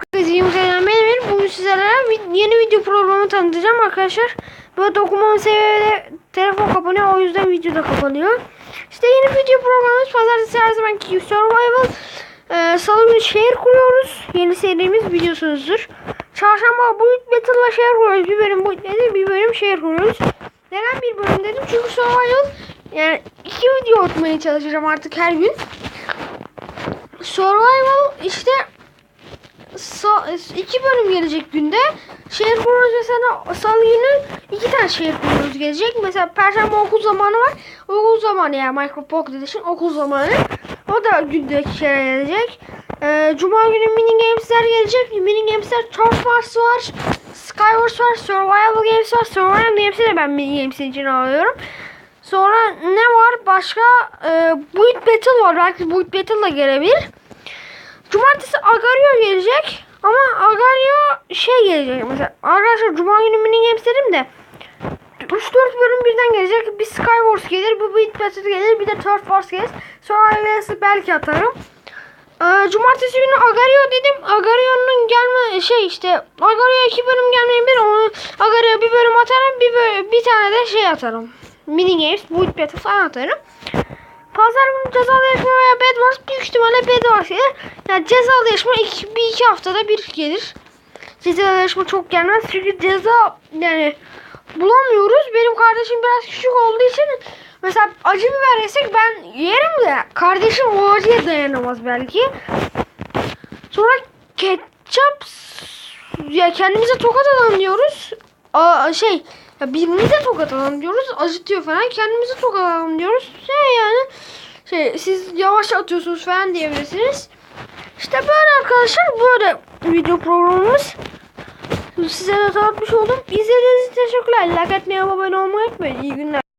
Kızım Zeynep benim. Bugün sizlere yeni video programı tanıtacağım arkadaşlar. Böyle dokunmam sebebiyle telefon kapanıyor. O yüzden video da kapanıyor. İşte yeni video programımız pazartesi her zamanki survival. Ee, Salı günü şehir kuruyoruz. Yeni serimiz biliyorsunuzdur. Çarşamba boyut battle'la şehir kuruyoruz. Bir bölüm boyut nedir? Bir bölüm şehir kuruyoruz. Neden bir bölüm dedim? Çünkü survival yani iki video atmaya çalışacağım artık her gün. Survival işte iki bölüm gelecek günde. Şehir kuruyoruz mesela salı günü iki tane şehir kuruyoruz gelecek. Mesela perşembe okul zamanı var. Okul zamanı yani Minecraft Pocket için okul zamanı. O da günde iki kere gelecek. Ee, Cuma günü mini gamesler gelecek. Mini gamesler Turf Wars var. Skywars var. Survival Games var. Survival Games'i de ben mini games için alıyorum. Sonra ne var? Başka e, Build Battle var. Belki Build Battle da gelebilir. Cumartesi Agario gelecek. Ama Agario şey gelecek mesela. Arkadaşlar Cuma günü mini games dedim de 3-4 bölüm birden gelecek. Bir Skywars gelir, bir Beat Battle gelir, bir de Turf Wars gelir. Sonra Survival'sı belki atarım. Ee, Cumartesi günü Agario dedim. Agario'nun gelme şey işte Agario iki bölüm gelmeyebilir. Onu Agario bir bölüm atarım. Bir bir tane de şey atarım. Mini Games, Boot Battle atarım. Pazar günü cezalı yarışma veya Bedwars büyük ihtimalle Bedwars gelir. Yani cezalı yarışma iki, bir iki haftada bir gelir. Cezalı yarışma çok gelmez çünkü ceza yani bulamıyoruz. Benim kardeşim biraz küçük olduğu için mesela acı biber yesek ben yerim de kardeşim o acıya dayanamaz belki. Sonra ketçap ya kendimize tokat alalım diyoruz. Aa, şey ya birbirimize tokat alalım diyoruz. Acıtıyor falan. Kendimize tokat alalım diyoruz. Şey yani şey siz yavaş atıyorsunuz falan diyebilirsiniz. İşte böyle arkadaşlar böyle video programımız. Size de tanıtmış oldum. İzlediğiniz için teşekkürler. Like atmayı, abone olmayı unutmayın. İyi günler.